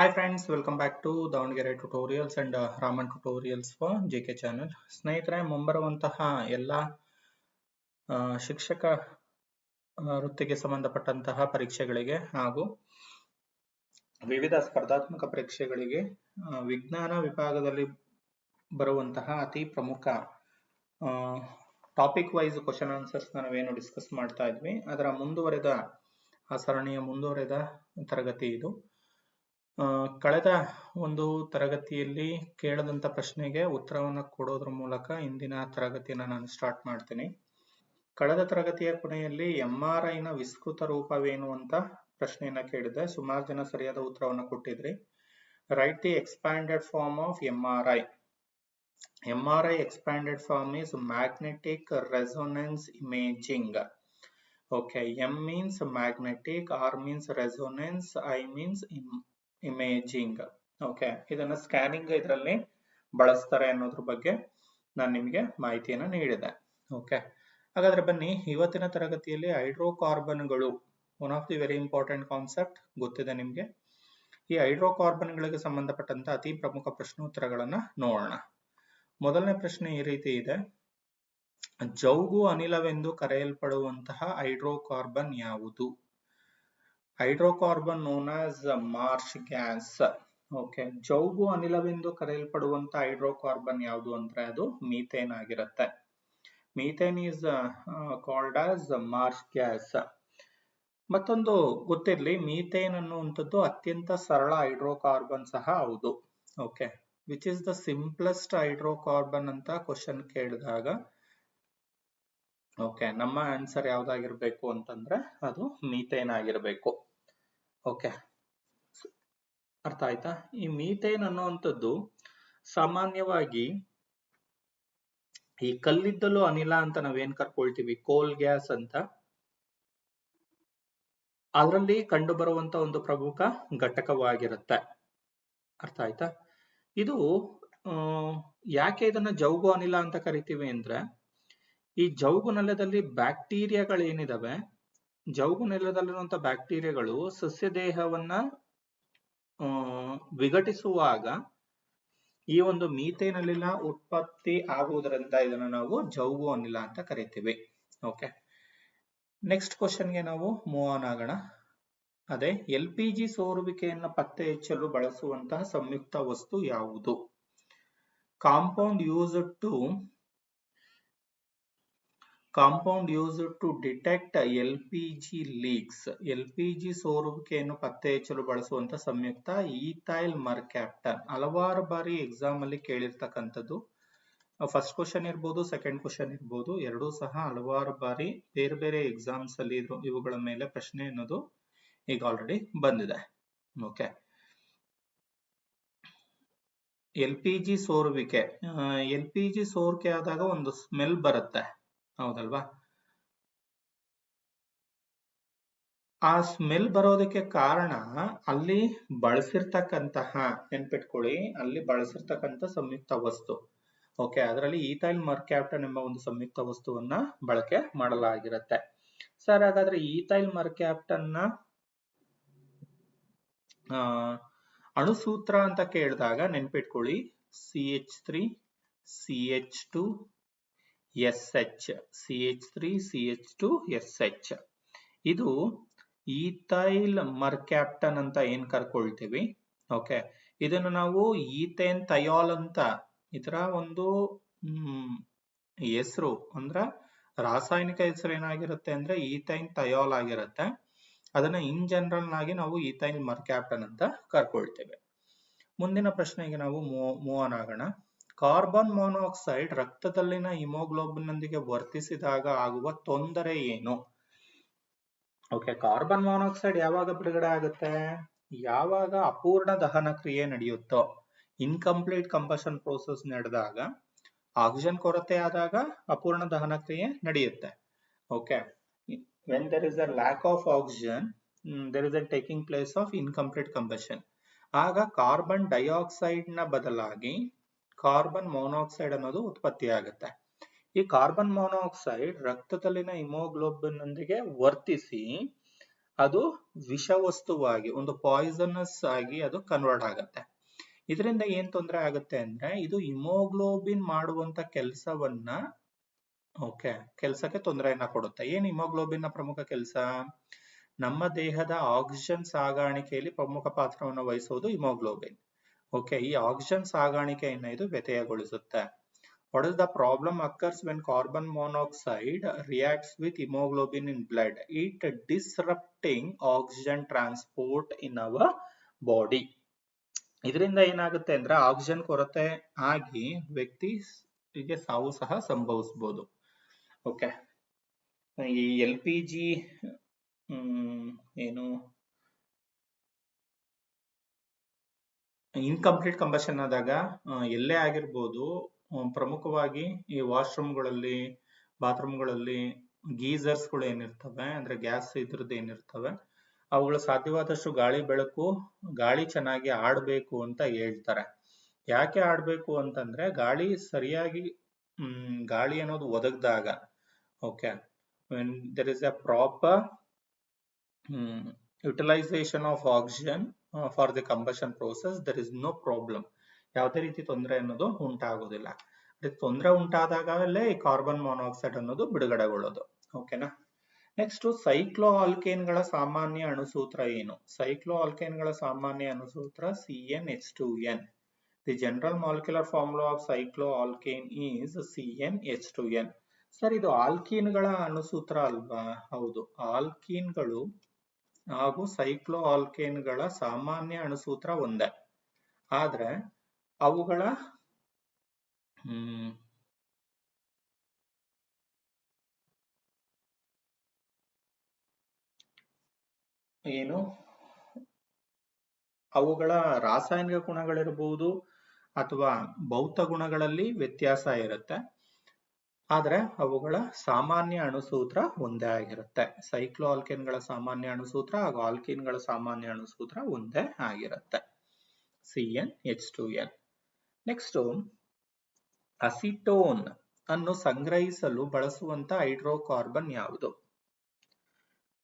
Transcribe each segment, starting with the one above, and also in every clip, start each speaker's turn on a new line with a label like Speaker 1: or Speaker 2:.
Speaker 1: Hi friends, welcome back to Davanagere tutorials and Raman tutorials for J K channel. ಸ್ನೇಹಿತರೆ ಮುಂಬರುವಂತಹ ಎಲ್ಲ ಶಿಕ್ಷಕ ವೃತ್ತಿಗೆ ಸಂಬಂಧಪಟ್ಟಂತಹ ಪರೀಕ್ಷೆಗಳಿಗೆ ಹಾಗೂ ವಿವಿಧ ಸ್ಪರ್ಧಾತ್ಮಕ ಪರೀಕ್ಷೆಗಳಿಗೆ ವಿಜ್ಞಾನ ವಿಭಾಗದಲ್ಲಿ ಬರುವಂತಹ ಅತಿ ಪ್ರಮುಖ ಟಾಪಿಕ್ ವೈಸ್ ಕ್ವಶನ್ ಆನ್ಸರ್ಸ್ ನಾವೇನು ಡಿಸ್ಕಸ್ ಮಾಡ್ತಾ ಇದ್ವಿ ಅದರ ಮುಂದುವರೆದ ಆ ಸರಣಿಯ ಮುಂದುವರೆದ ತರಗತಿ ಇದು ಕಳೆದ ಒಂದು ತರಗತಿಯಲ್ಲಿ ಕೇಳದಂತ ಪ್ರಶ್ನೆಗೆ ಉತ್ತರವನ್ನು ಕೊಡೋದ್ರ ಮೂಲಕ ಇಂದಿನ ತರಗತಿಯನ್ನು ನಾನು ಸ್ಟಾರ್ಟ್ ಮಾಡ್ತೀನಿ. ಕಳೆದ ತರಗತಿಯ ಕೊನೆಯಲ್ಲಿ ಎಂ ಆರ್ ಐನ ವಿಸ್ತೃತ ರೂಪವೇನು ಅಂತ ಪ್ರಶ್ನೆಯನ್ನ ಕೇಳಿದೆ. ಸುಮಾರು ಜನ ಸರಿಯಾದ ಉತ್ತರವನ್ನು ಕೊಟ್ಟಿದ್ರಿ. Write the expanded form of M R I M R I expanded form magnetic magnetic resonance Okay, M means means R means means I means im- imaging. Okay ಇದನ್ನ ಸ್ಕ್ಯಾನಿಂಗ್ ಇದರಲ್ಲಿ ಬಳಸ್ತಾರೆ ಅನ್ನೋದ್ರ ಬಗ್ಗೆ ನಾನು ನಿಮಗೆ ಮಾಹಿತಿಯನ್ನು ನೀಡಿದೆ. ಓಕೆ ಹಾಗಾದ್ರೆ ಬನ್ನಿ, ಇವತ್ತಿನ ತರಗತಿಯಲ್ಲಿ ಹೈಡ್ರೋಕಾರ್ಬನ್ಗಳು one of the very important concept ಗೊತ್ತಿದೆ ನಿಮಗೆ. ಈ ಹೈಡ್ರೋಕಾರ್ಬನ್ಗಳಿಗೆ ಸಂಬಂಧಪಟ್ಟಂತ ಅತಿ ಪ್ರಮುಖ ಪ್ರಶ್ನೋತ್ತರಗಳನ್ನ ನೋಡೋಣ. ಮೊದಲನೇ ಪ್ರಶ್ನೆ ಈ ರೀತಿ ಇದೆ. ಜೌಗು ಅನಿಲವೆಂದು ಕರೆಯಲ್ಪಡುವಂತಹ ಹೈಡ್ರೋಕಾರ್ಬನ್ ಯಾವುದು? Hydrocarbon known as marsh gas okay ಜೌಗು ಅನಿಲವೆಂದು ಕರೆಯಲ್ಪಡುವಂತ ಹೈಡ್ರೋಕಾರ್ಬನ್ ಯಾವುದು ಅಂದ್ರೆ ಅದು ಮೀಥೇನ್ ಆಗಿರುತ್ತೆ. Methane is called as marsh gas ಮತ್ತೊಂದು ಗೊತ್ತಿರಲಿ, ಮೀಥೇನ್ ಅನ್ನುವಂಥದ್ದು ಅತ್ಯಂತ ಸರಳ ಹೈಡ್ರೋಕಾರ್ಬನ್ ಸಹ ಹೌದು. Okay which is the simplest hydrocarbon ಅಂತ ಕ್ವಶನ್ ಕೇಳಿದಾಗ ಓಕೆ ನಮ್ಮ ಆನ್ಸರ್ ಯಾವ್ದಾಗಿರ್ಬೇಕು ಅಂತಂದ್ರೆ ಅದು ಮೀಥೇನ್ ಆಗಿರ್ಬೇಕು. ಓಕೆ ಅರ್ಥ ಆಯ್ತಾ? ಈ ಮೀಥೇನ್ ಅನ್ನುವಂಥದ್ದು ಸಾಮಾನ್ಯವಾಗಿ ಈ ಕಲ್ಲಿದ್ದಲು ಅನಿಲ ಅಂತ ನಾವೇನ್ ಕರ್ಕೊಳ್ತೀವಿ? ಕೋಲ್ ಗ್ಯಾಸ್ ಅಂತ. ಅದರಲ್ಲಿ ಕಂಡು ಬರುವಂತ ಒಂದು ಪ್ರಮುಖ ಘಟಕವಾಗಿರುತ್ತೆ. ಅರ್ಥ ಆಯ್ತಾ? ಇದು ಯಾಕೆ ಇದನ್ನ ಜೌಗು ಅನಿಲ ಅಂತ ಕರಿತೀವಿ ಅಂದ್ರೆ, ಈ ಜೌಗು ನೆಲದಲ್ಲಿ ಬ್ಯಾಕ್ಟೀರಿಯಾಗಳೇನಿದಾವೆ ಜೌಗು ನೆಲದಲ್ಲಿರುವಂತ ಬ್ಯಾಕ್ಟೀರಿಯಾಗಳು ಸಸ್ಯ ದೇಹವನ್ನ ವಿಘಟಿಸುವಾಗ ಈ ಒಂದು ಮೀಥೇನ್ ಅನಿಲ ಉತ್ಪತ್ತಿ ಆಗುವುದರಿಂದ ಇದನ್ನ ನಾವು ಜೌಗು ಅನಿಲ ಅಂತ ಕರಿತೀವಿ. ಓಕೆ ನೆಕ್ಸ್ಟ್ ಕ್ವಶನ್ಗೆ ನಾವು ಮೂವ್ ಆನ್ ಆಗೋಣ. ಅದೇ, ಎಲ್ ಪಿ ಜಿ ಸೋರುವಿಕೆಯನ್ನು ಪತ್ತೆ ಹಚ್ಚಲು ಬಳಸುವಂತಹ ಸಂಯುಕ್ತ ವಸ್ತು ಯಾವುದು? Compound use to compound use to detect L P G leaks L P G ಸೋರುವಿಕೆಯನ್ನು ಪತ್ತೆ ಹಚ್ಚಲು ಬಳಸುವಂತ ಸಂಯುಕ್ತ ಈಥೈಲ್ ಮರ್ಕ್ಯಾಪ್ಟನ್ ಹಲವಾರು ಬಾರಿ ಎಕ್ಸಾಮ್ ಅಲ್ಲಿ ಕೇಳಿರ್ತಕ್ಕಂಥದ್ದು. ಫಸ್ಟ್ ಕ್ವಶನ್ ಇರ್ಬೋದು ಸೆಕೆಂಡ್ ಕ್ವಶನ್ ಇರ್ಬೋದು, ಎರಡೂ ಸಹ ಹಲವಾರು ಬಾರಿ ಬೇರೆ ಬೇರೆ ಎಕ್ಸಾಮ್ಸ್ ಅಲ್ಲಿ ಇವುಗಳ ಮೇಲೆ ಪ್ರಶ್ನೆ ಅನ್ನೋದು ಈಗ ಆಲ್ರೆಡಿ ಬಂದಿದೆ. ಓಕೆ ಎಲ್ ಪಿ ಜಿ ಸೋರುವಿಕೆ. ಎಲ್ ಪಿ ಜಿ ಸೋರಿಕೆ ಆದಾಗ ಒಂದು ಸ್ಮೆಲ್ ಬರುತ್ತೆ. ಹೌದಲ್ವಾ? ಆ ಸ್ಮೆಲ್ ಬರೋದಕ್ಕೆ ಕಾರಣ ಅಲ್ಲಿ ಬಳಸಿರ್ತಕ್ಕಂತಹ, ನೆನ್ಪಿಟ್ಕೊಳ್ಳಿ, ಅಲ್ಲಿ ಬಳಸಿರ್ತಕ್ಕಂಥ ಸಂಯುಕ್ತ ವಸ್ತು. ಓಕೆ ಅದರಲ್ಲಿ ಈಥೈಲ್ ಮರ್ಕ್ಯಾಪ್ಟನ್ ಎಂಬ ಒಂದು ಸಂಯುಕ್ತ ವಸ್ತುವನ್ನ ಬಳಕೆ ಮಾಡಲಾಗಿರುತ್ತೆ. ಸರ್, ಹಾಗಾದ್ರೆ ಈಥೈಲ್ ಮರ್ಕ್ಯಾಪ್ಟನ್ನ ಅಣುಸೂತ್ರ ಅಂತ ಕೇಳಿದಾಗ ನೆನ್ಪಿಟ್ಕೊಳ್ಳಿ C H three C H two H, C H three, C H two, S ಇದು ಈಥೈಲ್ ಮರ್ಕ್ಯಾಪ್ಟನ್ ಅಂತ ಏನ್ ಕರ್ಕೊಳ್ತೀವಿ? ಓಕೆ. ಇದನ್ನು ನಾವು ಈಥೇನ್ ಥಯಾಲ್ ಅಂತ ಇದರ ಒಂದು ಹೆಸರು, ಅಂದ್ರ ರಾಸಾಯನಿಕ ಹೆಸರು ಏನಾಗಿರುತ್ತೆ ಅಂದ್ರೆ ಈಥೈನ್ ಥಯಾಲ್ ಆಗಿರುತ್ತೆ. ಅದನ್ನ ಇನ್ ಜನರಲ್ ಆಗಿ ನಾವು ಈಥೈನ್ ಮರ್ಕ್ಯಾಪ್ಟನ್ ಅಂತ ಕರ್ಕೊಳ್ತೇವೆ. ಮುಂದಿನ ಪ್ರಶ್ನೆಗೆ ನಾವು ಮೂವ್ ಆನ್ ಆಗೋಣ. ಕಾರ್ಬನ್ ಮೊನಾಕ್ಸೈಡ್ ರಕ್ತದಲ್ಲಿನ ಹಿಮೋಗ್ಲೋಬಿನ್ ನೊಂದಿಗೆ ವರ್ತಿಸಿದಾಗ ಆಗುವ ತೊಂದರೆ ಏನು? ಓಕೆ ಕಾರ್ಬನ್ ಮೊನಾಕ್ಸೈಡ್ ಯಾವಾಗ ಬಿಡುಗಡೆ ಆಗುತ್ತೆ? ಯಾವಾಗ ಅಪೂರ್ಣ ದಹನ ಕ್ರಿಯೆ ನಡೆಯುತ್ತೋ ಇನ್ಕಂಪ್ಲೀಟ್ ಕಂಬಷನ್ ಪ್ರೋಸೆಸ್ ನಡೆದಾಗ ಆಕ್ಸಿಜನ್ ಕೊರತೆ ಆದಾಗ ಅಪೂರ್ಣ ದಹನ ಕ್ರಿಯೆ ನಡೆಯುತ್ತೆ. Okay when there is a lack of oxygen there is a taking place of incomplete combustion ಆಗ ಕಾರ್ಬನ್ ಡೈಆಕ್ಸೈಡ್ನ ಬದಲಾಗಿ ಕಾರ್ಬನ್ ಮೊನಾಕ್ಸೈಡ್ ಅನ್ನೋದು ಉತ್ಪತ್ತಿ ಆಗುತ್ತೆ. ಈ ಕಾರ್ಬನ್ ಮೊನಾಕ್ಸೈಡ್ ರಕ್ತದಲ್ಲಿನ ಹಿಮೋಗ್ಲೋಬಿನ್ ನೊಂದಿಗೆ ವರ್ತಿಸಿ ಅದು ವಿಷವಸ್ತುವಾಗಿ, ಒಂದು ಪಾಯ್ಸನಸ್ ಆಗಿ ಅದು ಕನ್ವರ್ಟ್ ಆಗುತ್ತೆ. ಇದರಿಂದ ಏನ್ ತೊಂದರೆ ಆಗುತ್ತೆ ಅಂದ್ರೆ ಇದು ಹಿಮೋಗ್ಲೋಬಿನ್ ಮಾಡುವಂತ ಕೆಲಸವನ್ನ, ಓಕೆ, ಕೆಲಸಕ್ಕೆ ತೊಂದರೆಯನ್ನ ಕೊಡುತ್ತೆ. ಏನ್ ಹಿಮೋಗ್ಲೋಬಿನ್ನ ಪ್ರಮುಖ ಕೆಲಸ? ನಮ್ಮ ದೇಹದ ಆಕ್ಸಿಜನ್ ಸಾಗಾಣಿಕೆಯಲ್ಲಿ ಪ್ರಮುಖ ಪಾತ್ರವನ್ನು ವಹಿಸುವುದು ಹಿಮೋಗ್ಲೋಬಿನ್. ಓಕೆ ಈ ಆಕ್ಸಿಜನ್ ಸಾಗಾಣಿಕೆಯನ್ನ ಇದು ವ್ಯತ್ಯಯಗೊಳಿಸುತ್ತೆ. What is the problem occurs when carbon monoxide reacts with haemoglobin in blood it disrupting oxygen transport in our body ಇದರಿಂದ ಏನಾಗುತ್ತೆ ಅಂದ್ರೆ ಆಕ್ಸಿಜನ್ ಕೊರತೆ ಆಗಿ ವ್ಯಕ್ತಿಗೆ ಸಾವು ಸಹ ಸಂಭವಿಸಬಹುದು ಓಕೆ ಈ ಎಲ್ ಪಿ ಜಿ ಏನು? ಇನ್ಕಂಪ್ಲೀಟ್ ಕಂಬಷನ್ ಆದಾಗ ಎಲ್ಲೇ ಆಗಿರ್ಬೋದು ಪ್ರಮುಖವಾಗಿ ಈ ವಾಶ್ರೂಮ್ಗಳಲ್ಲಿ, ಬಾತ್ರೂಮ್ಗಳಲ್ಲಿ ಗೀಸರ್ಸ್ಗಳು ಏನಿರ್ತವೆ, ಅಂದ್ರೆ ಗ್ಯಾಸ್ ಇದ್ರದ್ದು ಏನಿರ್ತವೆ, ಅವುಗಳು ಸಾಧ್ಯವಾದಷ್ಟು ಗಾಳಿ ಬೆಳಕು, ಗಾಳಿ ಚೆನ್ನಾಗಿ ಆಡ್ಬೇಕು ಅಂತ ಹೇಳ್ತಾರೆ. ಯಾಕೆ ಆಡಬೇಕು ಅಂತಂದ್ರೆ, ಗಾಳಿ ಸರಿಯಾಗಿ ಗಾಳಿ ಅನ್ನೋದು ಒದಗ್ದಾಗ, okay? When there is a proper utilisation of oxygen for the combustion process there is no problem ಯಾವುದೇ ರೀತಿ ತೊಂದರೆ ಅನ್ನೋದು ಉಂಟಾಗೋದಿಲ್ಲ. ತೊಂದರೆ ಉಂಟಾದಾಗಲೇ ಈ ಕಾರ್ಬನ್ ಮೋನಾಕ್ಸೈಡ್ ಅನ್ನೋದು ಬಿಡುಗಡೆಗೊಳ್ಳೋದು. ಓಕೆನಾ ನೆಕ್ಸ್ಟ್ ಸೈಕ್ಲೋ ಆಲ್ಕೇನ್ಗಳ ಸಾಮಾನ್ಯ ಅಣುಸೂತ್ರ ಏನು? ಸೈಕ್ಲೋ ಆಲ್ಕೇನ್ಗಳ ಸಾಮಾನ್ಯ ಅಣುಸೂತ್ರ C N H two N the general molecular formula of cycloalkane is C N H two N sir ಇದು ಆಲ್ಕೀನ್ಗಳ ಅಣುಸೂತ್ರ ಅಲ್ವಾ? ಹೌದು ಆಲ್ಕೀನ್ಗಳು ಹಾಗೂ ಸೈಕ್ಲೋ ಆಲ್ಕೇನ್ಗಳ ಸಾಮಾನ್ಯ ಅಣುಸೂತ್ರ ಒಂದೇ. ಆದ್ರೆ ಅವುಗಳ ಏನು, ಅವುಗಳ ರಾಸಾಯನಿಕ ಗುಣಗಳಿರಬಹುದು ಅಥವಾ ಭೌತ ಗುಣಗಳಲ್ಲಿ ವ್ಯತ್ಯಾಸ ಇರುತ್ತೆ. ಆದ್ರೆ ಅವುಗಳ ಸಾಮಾನ್ಯ ಅಣುಸೂತ್ರ ಒಂದೇ ಆಗಿರುತ್ತೆ. ಸೈಕ್ಲೋ ಆಲ್ಕೇನ್ಗಳ ಸಾಮಾನ್ಯ ಅಣುಸೂತ್ರ ಹಾಗೂ ಆಲ್ಕೀನ್ಗಳ ಸಾಮಾನ್ಯ ಅಣುಸೂತ್ರ ಒಂದೇ ಆಗಿರುತ್ತೆ. C N H two N next acetone ಅನ್ನು ಸಂಗ್ರಹಿಸಲು ಬಳಸುವಂತ ಹೈಡ್ರೋಕಾರ್ಬನ್ ಯಾವುದು?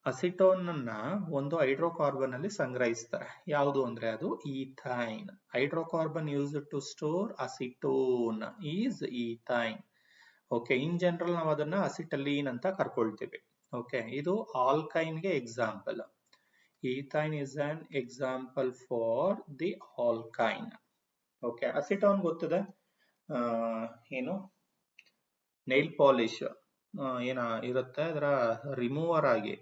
Speaker 1: ಅಸಿಟೋನ್ ಅನ್ನ ಒಂದು ಹೈಡ್ರೋಕಾರ್ಬನ್ ಅಲ್ಲಿ ಸಂಗ್ರಹಿಸ್ತಾರೆ. ಯಾವುದು ಅಂದ್ರೆ ಅದು ethyne hydrocarbon use to store acetone is ethyne okay in general ನಾವು ಅದನ್ನ ಅಸಿಟಲೀನ್ ಅಂತ ಕರ್ಕೊಳ್ತೀವಿ. ಓಕೆ ಇದು ಆಲ್ಕೈನ್ಗೆ example ethyne is an example for the alkyne okay acetone ಗೊತ್ತಿದೆ? ಏನು? ನೈಲ್ ಪಾಲಿಶ್ ಏನ ಇರುತ್ತೆ? ಅದರ ರಿಮೂವರ್ ಆಗಿ.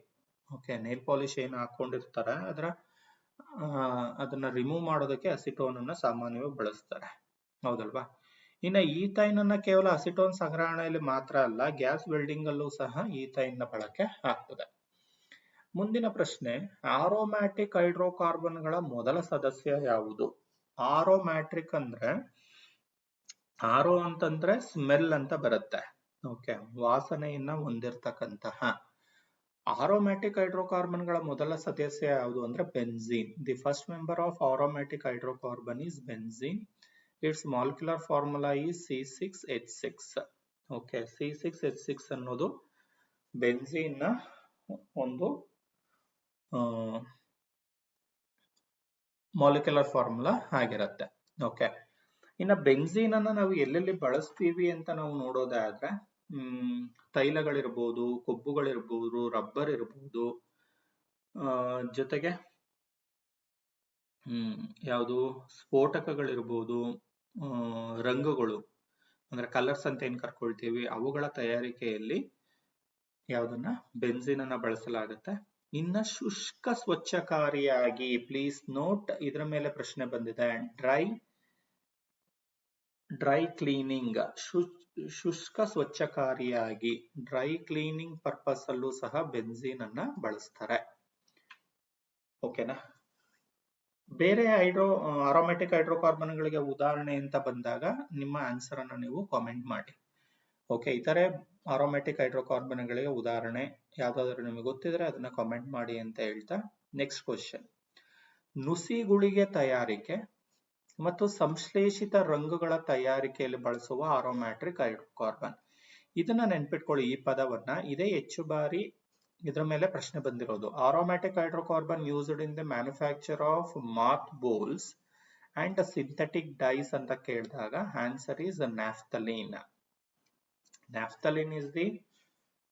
Speaker 1: ಓಕೆ ನೈಲ್ ಪಾಲಿಶ್ ಏನು ಹಾಕೊಂಡಿರ್ತಾರೆ? ಅದರ ಅದನ್ನ ರಿಮೂವ್ ಮಾಡೋದಕ್ಕೆ ಅಸಿಟೋನ್ ಅನ್ನ ಸಾಮಾನ್ಯವಾಗಿ ಬಳಸ್ತಾರೆ. ಹೌದಲ್ವಾ? ಇನ್ನ ಈಥೈನ್ ಅನ್ನ ಕೇವಲ ಅಸಿಟೋನ್ ಸಂಗ್ರಹಣೆಯಲ್ಲಿ ಮಾತ್ರ ಅಲ್ಲ, ಗ್ಯಾಸ್ ವೆಲ್ಡಿಂಗ್ ಅಲ್ಲೂ ಸಹ ಈಥೈನ್ನ ಬಳಕೆ ಆಗ್ತದೆ. ಮುಂದಿನ ಪ್ರಶ್ನೆ, ಆರೋಮ್ಯಾಟಿಕ್ ಹೈಡ್ರೋಕಾರ್ಬನ್ಗಳ ಮೊದಲ ಸದಸ್ಯ ಯಾವುದು? ಆರೋಮ್ಯಾಟ್ರಿಕ್ ಅಂದ್ರೆ, ಆರೋ ಅಂತಂದ್ರೆ ಸ್ಮೆಲ್ ಅಂತ ಬರುತ್ತೆ. ಓಕೆ, ವಾಸನೆಯನ್ನ ಹೊಂದಿರತಕ್ಕಂತಹ. ಆರೋಮ್ಯಾಟಿಕ್ ಹೈಡ್ರೋಕಾರ್ಬನ್ಗಳ ಮೊದಲ ಸದಸ್ಯ ಯಾವುದು ಅಂದ್ರೆ benzene the first member of aromatic hydrocarbon is benzene its molecular formula ಈ C six H six okay C six H six ಅನ್ನೋದು ಬೆನ್ಝೀನ್ ಒಂದು ಮಾಲಿಕ್ಯುಲರ್ ಫಾರ್ಮುಲಾ ಆಗಿರುತ್ತೆ. ಓಕೆ ಇನ್ನ ಬೆನ್ಝೀನ್ ಅನ್ನ ನಾವು ಎಲ್ಲೆಲ್ಲಿ ಬಳಸ್ತೀವಿ ಅಂತ ನಾವು ನೋಡೋದಾದ್ರೆ, ಹ್ಮ್, ತೈಲಗಳಿರ್ಬೋದು, ಕೊಬ್ಬುಗಳಿರ್ಬೋದು ರಬ್ಬರ್ ಇರ್ಬೋದು ಜೊತೆಗೆ, ಹ್ಮ್, ಯಾವುದು, ಸ್ಫೋಟಕಗಳಿರ್ಬೋದು ರಂಗುಗಳು, ಅಂದ್ರೆ ಕಲರ್ಸ್ ಅಂತ ಏನ್ ಕರ್ಕೊಳ್ತೀವಿ, ಅವುಗಳ ತಯಾರಿಕೆಯಲ್ಲಿ ಯಾವ್ದನ್ನ? ಬೆನ್ಸಿನ್ ಅನ್ನ ಬಳಸಲಾಗುತ್ತೆ. ಇನ್ನ ಶುಷ್ಕ ಸ್ವಚ್ಛಕಾರಿಯಾಗಿ ಪ್ಲೀಸ್ ನೋಟ್ ಇದರ ಮೇಲೆ ಪ್ರಶ್ನೆ ಬಂದಿದೆ. ಡ್ರೈ ಡ್ರೈ ಕ್ಲೀನಿಂಗ್ ಶುಷ್ಕ ಸ್ವಚ್ಛಕಾರಿಯಾಗಿ ಡ್ರೈ ಕ್ಲೀನಿಂಗ್ ಪರ್ಪಸ್ ಅಲ್ಲೂ ಸಹ ಬೆನ್ಝೀನ್ ಅನ್ನ ಬಳಸ್ತಾರೆ. ಓಕೆನಾ ಬೇರೆ ಹೈಡ್ರೋ ಹೈಡ್ರೋಕಾರ್ಬನ್ ಗಳಿಗೆ ಉದಾಹರಣೆ ಅಂತ ಬಂದಾಗ ನಿಮ್ಮ ಆನ್ಸರ್ ಅನ್ನು ನೀವು ಕಾಮೆಂಟ್ ಮಾಡಿ. ಓಕೆ ಇತರೆ ಹೈಡ್ರೋಕಾರ್ಬನ್ ಗಳಿಗೆ ಉದಾಹರಣೆ ಯಾವ್ದಾದ್ರು ನಿಮಗೆ ಗೊತ್ತಿದ್ರೆ ಅದನ್ನ ಕಾಮೆಂಟ್ ಮಾಡಿ ಅಂತ ಹೇಳ್ತಾ ನೆಕ್ಸ್ಟ್ ಕ್ವಶನ್ ನುಸಿ ಗುಳಿಗೆ ತಯಾರಿಕೆ ಮತ್ತು ಸಂಶ್ಲೇಷಿತ ರಂಗುಗಳ ತಯಾರಿಕೆಯಲ್ಲಿ ಬಳಸುವ ಆರೋಮ್ಯಾಟ್ರಿಕ್ ಹೈಡ್ರೋಕಾರ್ಬನ್ ಇದನ್ನ ನೆನ್ಪಿಟ್ಕೊಳ್ಳಿ, ಈ ಪದವನ್ನ. ಇದೇ ಹೆಚ್ಚು ಬಾರಿ ಇದ್ರ ಮೇಲೆ ಪ್ರಶ್ನೆ ಬಂದಿರೋದು. Aromatic hydrocarbon used in the manufacture of moth balls and synthetic dyes ಅಂತ ಕೇಳಿದಾಗ answer is naphthalene naphthalene is the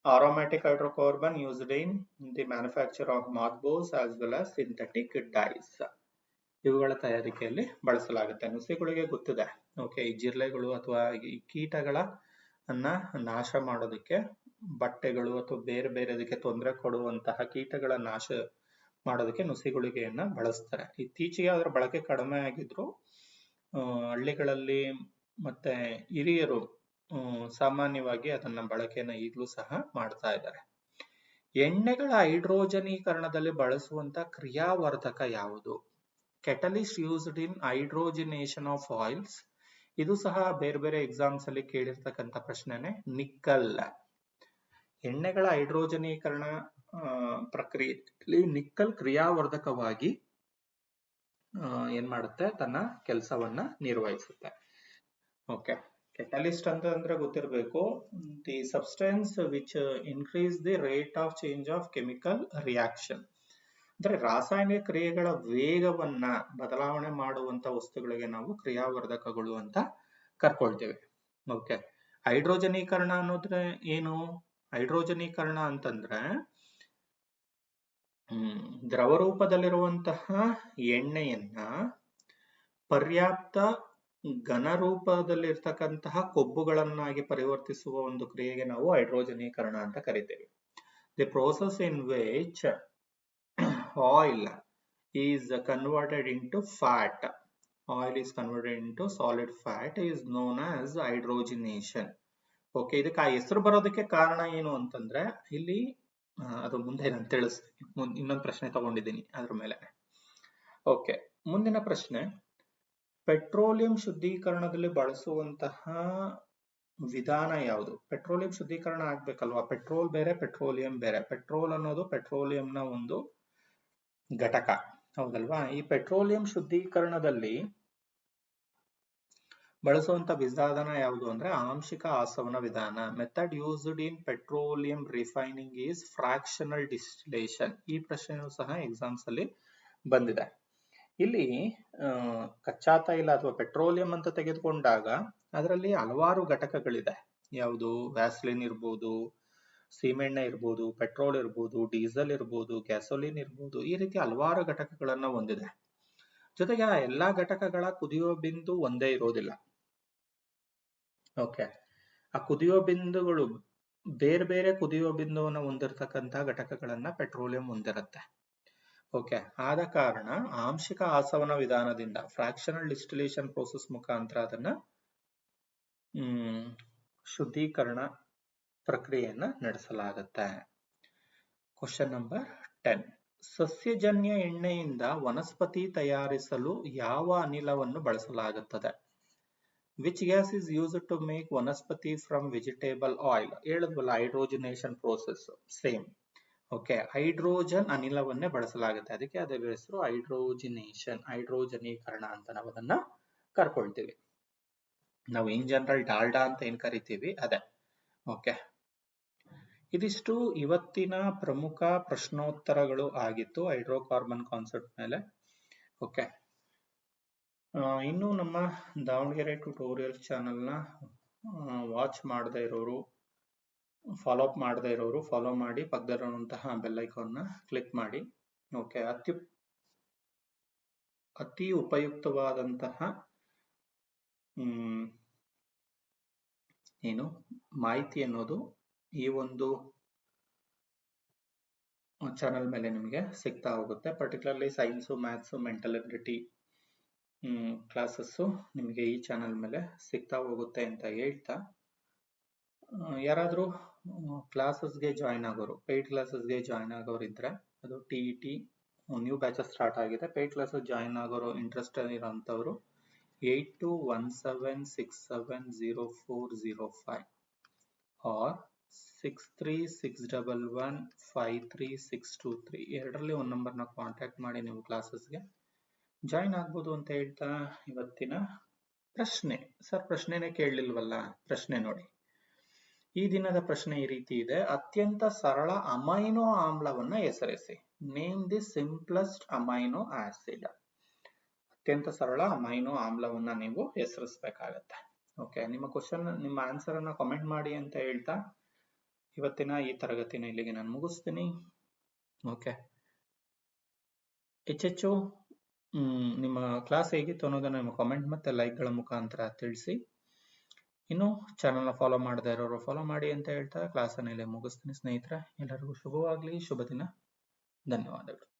Speaker 1: aromatic hydrocarbon used in the manufacture of moth balls as well as synthetic dyes ಇವುಗಳ ತಯಾರಿಕೆಯಲ್ಲಿ ಬಳಸಲಾಗುತ್ತೆ. ನುಸಿಗಳಿಗೆ ಗೊತ್ತಿದೆ. Okay ಈ ಜಿರ್ಲೆಗಳು ಅಥವಾ ಈ ಕೀಟಗಳ ಅನ್ನ ನಾಶ ಮಾಡೋದಕ್ಕೆ ಬಟ್ಟೆಗಳು ಅಥವಾ ಬೇರೆ ಬೇರೆ ಅದಕ್ಕೆ ತೊಂದರೆ ಕೊಡುವಂತಹ ಕೀಟಗಳ ನಾಶ ಮಾಡೋದಕ್ಕೆ ನುಸಿಗುಳಿಗೆಯನ್ನ ಬಳಸ್ತಾರೆ. ಇತ್ತೀಚೆಗೆ ಅದರ ಬಳಕೆ ಕಡಿಮೆ ಆಗಿದ್ರು ಹಳ್ಳಿಗಳಲ್ಲಿ ಮತ್ತೆ ಹಿರಿಯರು ಸಾಮಾನ್ಯವಾಗಿ ಅದನ್ನ ಬಳಕೆಯನ್ನ ಈಗಲೂ ಸಹ ಮಾಡ್ತಾ ಇದ್ದಾರೆ. ಎಣ್ಣೆಗಳ ಹೈಡ್ರೋಜನೀಕರಣದಲ್ಲಿ ಬಳಸುವಂತ ಕ್ರಿಯಾವರ್ಧಕ ಯಾವುದು? Catalyst used in hydrogenation of oils ಇದು ಸಹ ಬೇರೆ ಬೇರೆ ಎಕ್ಸಾಮ್ಸ್ ಅಲ್ಲಿ ಕೇಳಿರ್ತಕ್ಕಂಥ ಪ್ರಶ್ನೆನೆ. ನಿಕ್ಕಲ್ ಎಣ್ಣೆಗಳ ಹೈಡ್ರೋಜನೀಕರಣ ಪ್ರಕ್ರಿಯೆಯಲ್ಲಿ ನಿಕ್ಕಲ್ ಕ್ರಿಯಾವರ್ಧಕವಾಗಿ ಏನ್ ಮಾಡುತ್ತೆ? ತನ್ನ ಕೆಲಸವನ್ನ ನಿರ್ವಹಿಸುತ್ತೆ. ಓಕೆ ಕೆಟಲಿಸ್ಟ್ ಅಂತ ಅಂದ್ರೆ ಗೊತ್ತಿರಬೇಕು. The substance which increase the rate of change of chemical reaction ಅಂದ್ರೆ ರಾಸಾಯನಿಕ ಕ್ರಿಯೆಗಳ ವೇಗವನ್ನ ಬದಲಾವಣೆ ಮಾಡುವಂತ ವಸ್ತುಗಳಿಗೆ ನಾವು ಕ್ರಿಯಾವರ್ಧಕಗಳು ಅಂತ ಕರ್ಕೊಳ್ತೇವೆ. ಓಕೆ ಹೈಡ್ರೋಜನೀಕರಣ ಅನ್ನೋದ್ರೆ ಏನು? ಹೈಡ್ರೋಜನೀಕರಣ ಅಂತಂದ್ರೆ ದ್ರವ ರೂಪದಲ್ಲಿರುವಂತಹ ಎಣ್ಣೆಯನ್ನ ಪರ್ಯಾಪ್ತ ಘನ ರೂಪದಲ್ಲಿರ್ತಕ್ಕಂತಹ ಕೊಬ್ಬುಗಳನ್ನಾಗಿ ಪರಿವರ್ತಿಸುವ ಒಂದು ಕ್ರಿಯೆಗೆ ನಾವು ಹೈಡ್ರೋಜನೀಕರಣ ಅಂತ ಕರಿತೇವೆ. The process in which oil is converted into fat oil is converted into solid fat is known as hydrogenation okay ಇದಕ್ಕೆ ಆ ಹೆಸರು ಬರೋದಕ್ಕೆ ಕಾರಣ ಏನು ಅಂತಂದ್ರೆ, ಇಲ್ಲಿ ಅದು ಮುಂದೆ ನಾನು ತಿಳಿಸ್ತೀನಿ. ಇನ್ನೊಂದು ಪ್ರಶ್ನೆ ತಗೊಂಡಿದ್ದೀನಿ ಅದ್ರ ಮೇಲೆ. ಓಕೆ ಮುಂದಿನ ಪ್ರಶ್ನೆ. ಪೆಟ್ರೋಲಿಯಂ ಶುದ್ಧೀಕರಣದಲ್ಲಿ ಬಳಸುವಂತಹ ವಿಧಾನ ಯಾವುದು? ಪೆಟ್ರೋಲಿಯಂ ಶುದ್ಧೀಕರಣ ಆಗ್ಬೇಕಲ್ವಾ? ಪೆಟ್ರೋಲ್ ಬೇರೆ, ಪೆಟ್ರೋಲಿಯಂ ಬೇರೆ. ಪೆಟ್ರೋಲ್ ಅನ್ನೋದು ಪೆಟ್ರೋಲಿಯಂನ ಒಂದು ಘಟಕ. ಹೌದಲ್ವಾ? ಈ ಪೆಟ್ರೋಲಿಯಂ ಶುದ್ಧೀಕರಣದಲ್ಲಿ ಬಳಸುವಂತ ವಿಧಾನ ಯಾವುದು ಅಂದ್ರೆ ಆಂಶಿಕ ಆಸವನ ವಿಧಾನ. Method used in petroleum refining is fractional distillation ಈ ಪ್ರಶ್ನೆಯೂ ಸಹ ಎಕ್ಸಾಮ್ಸ್ ಅಲ್ಲಿ ಬಂದಿದೆ. ಇಲ್ಲಿ ಕಚ್ಚಾ ತೈಲ ಅಥವಾ ಪೆಟ್ರೋಲಿಯಂ ಅಂತ ತೆಗೆದುಕೊಂಡಾಗ ಅದರಲ್ಲಿ ಹಲವಾರು ಘಟಕಗಳಿದೆ. ಯಾವುದು? ವ್ಯಾಸ್ಲಿನ್ ಇರ್ಬೋದು ಸೀಮೆಣ್ಣೆ ಇರ್ಬೋದು ಪೆಟ್ರೋಲ್ ಇರ್ಬೋದು ಡೀಸೆಲ್ ಇರ್ಬೋದು ಗ್ಯಾಸೋಲಿನ್ ಇರ್ಬೋದು, ಈ ರೀತಿ ಹಲವಾರು ಘಟಕಗಳನ್ನ ಹೊಂದಿದೆ. ಜೊತೆಗೆ ಆ ಎಲ್ಲಾ ಘಟಕಗಳ ಕುದಿಯುವ ಬಿಂದು ಒಂದೇ ಇರೋದಿಲ್ಲ. ಓಕೆ ಆ ಕುದಿಯೋ ಬಿಂದುಗಳು ಬೇರೆ ಬೇರೆ ಕುದಿಯೋ ಬಿಂದುವನ್ನು ಹೊಂದಿರತಕ್ಕಂತಹ ಘಟಕಗಳನ್ನ ಪೆಟ್ರೋಲಿಯಂ ಹೊಂದಿರುತ್ತೆ. ಓಕೆ ಆದ ಕಾರಣ ಆಂಶಿಕ ಆಸವನ ವಿಧಾನದಿಂದ ಫ್ರಾಕ್ಷನಲ್ ಡಿಸ್ಟಿಲೇಷನ್ ಪ್ರೋಸೆಸ್ ಮುಖಾಂತರ ಅದನ್ನ ಶುದ್ಧೀಕರಣ ಪ್ರಕ್ರಿಯೆಯನ್ನ ನಡೆಸಲಾಗುತ್ತೆ. ಕ್ವಶನ್ ನಂಬರ್ ಟೆನ್ ಸಸ್ಯಜನ್ಯ ಎಣ್ಣೆಯಿಂದ ವನಸ್ಪತಿ ತಯಾರಿಸಲು ಯಾವ ಅನಿಲವನ್ನು ಬಳಸಲಾಗುತ್ತದೆ? Which gas is use to make vanaspati from vegetable oil ಹೇಳಿದ್ವಲ್ಲ hydrogenation process same okay hydrogen ಅನಿಲವನ್ನೇ ಬಳಸಲಾಗುತ್ತೆ. ಅದಕ್ಕೆ ಅದರ ಹೆಸರು ಹೈಡ್ರೋಜಿನೇಷನ್ ಹೈಡ್ರೋಜನೀಕರಣ ಅಂತ ನಾವು ಅದನ್ನ ಕರ್ಕೊಳ್ತೀವಿ. ನಾವು ಇನ್ ಜನರಲ್ ಡಾಲ್ಡಾ ಅಂತ ಏನ್ ಕರಿತೀವಿ? ಅದೇ. ಓಕೆ ಇದಿಷ್ಟು ಇವತ್ತಿನ ಪ್ರಮುಖ ಪ್ರಶ್ನೋತ್ತರಗಳು ಆಗಿತ್ತು ಹೈಡ್ರೋಕಾರ್ಬನ್ ಕಾನ್ಸೆಪ್ಟ್ ಮೇಲೆ. ಓಕೆ ಇನ್ನು ನಮ್ಮ ದಾವಣಗೆರೆ ಟ್ಯುಟೋರಿಯಲ್ ಚಾನೆಲ್ನ ವಾಚ್ ಮಾಡದೇ ಇರೋರು ಫಾಲೋ ಅಪ್ ಮಾಡದೇ ಇರೋರು ಫಾಲೋ ಮಾಡಿ ಪಕ್ಕದಲ್ಲಿರುವಂತಹ ಬೆಲ್ಲೈಕಾನ್ನ ಕ್ಲಿಕ್ ಮಾಡಿ. ಓಕೆ ಅತಿ ಅತಿ ಉಪಯುಕ್ತವಾದಂತಹ ಏನು, ಮಾಹಿತಿ ಅನ್ನೋದು ಈ ಒಂದು ಚಾನಲ್ ಮೇಲೆ ನಿಮಗೆ ಸಿಗ್ತಾ ಹೋಗುತ್ತೆ. Particularly science maths mental ability classes ನಿಮಗೆ ಈ ಚಾನಲ್ ಮೇಲೆ ಸಿಗ್ತಾ ಹೋಗುತ್ತೆ ಅಂತ ಹೇಳ್ತಾ. ಯಾರಾದರೂ ಕ್ಲಾಸಸ್ಗೆ ಜಾಯ್ನ್ ಆಗೋರು ಪೇಯ್ಡ್ ಕ್ಲಾಸಸ್ಗೆ ಜಾಯ್ನ್ ಆಗೋರು ಇದ್ದರೆ ಅದು T E T new batches start ಆಗಿದೆ ಪೇಯ್ಡ್ ಕ್ಲಾಸಸ್ ಜಾಯ್ನ್ ಆಗೋರು interest ಇರೋಂಥವ್ರು eight two one seven six seven zero four zero five or six three six double one five three six two three ಎರಡರಲ್ಲಿ ಒಂದು ನಂಬರ್ನ contact ಮಾಡಿ ನೀವು ಕ್ಲಾಸಸ್ಗೆ join ಆಗ್ಬೋದು ಅಂತ ಹೇಳ್ತಾ ಇವತ್ತಿನ ಪ್ರಶ್ನೆ. ಸರ್, ಪ್ರಶ್ನೆನೇ ಕೇಳಲಿಲ್ವಲ್ಲ? ಪ್ರಶ್ನೆ ನೋಡಿ. ಈ ದಿನದ ಪ್ರಶ್ನೆ ಈ ರೀತಿ ಇದೆ. ಅತ್ಯಂತ ಸರಳ ಅಮೈನೋ ಆಮ್ಲವನ್ನ ಹೆಸರಿಸಿ. Name the simplest amino acid. ಅತ್ಯಂತ ಸರಳ ಅಮೈನೋ ಆಮ್ಲವನ್ನ ನೀವು ಹೆಸರಿಸಬೇಕಾಗತ್ತೆ. ಓಕೆ ನಿಮ್ಮ ಕ್ವಶನ್ ನಿಮ್ಮ ಆನ್ಸರ್ ಅನ್ನ ಕಾಮೆಂಟ್ ಮಾಡಿ ಅಂತ ಹೇಳ್ತಾ ಇವತ್ತಿನ ಈ ತರಗತಿನ ಇಲ್ಲಿಗೆ ನಾನು ಮುಗಿಸ್ತೀನಿ. ಓಕೆ ಹೆಚ್ಚೆಚ್ಚು ನಿಮ್ಮ ಕ್ಲಾಸ್ ಹೇಗಿತ್ತು ಅನ್ನೋದನ್ನ ನಿಮ್ಮ ಕಾಮೆಂಟ್ ಮತ್ತೆ ಲೈಕ್ಗಳ ಮುಖಾಂತರ ತಿಳಿಸಿ. ಇನ್ನು ಚಾನಲ್ನ ಫಾಲೋ ಮಾಡದೇ ಇರೋರು ಫಾಲೋ ಮಾಡಿ ಅಂತ ಹೇಳ್ತಾ ಕ್ಲಾಸನ್ನು ಇಲ್ಲೇ ಮುಗಿಸ್ತೀನಿ ಸ್ನೇಹಿತರೆ. ಎಲ್ಲರಿಗೂ ಶುಭವಾಗಲಿ ಶುಭ ದಿನ ಧನ್ಯವಾದಗಳು.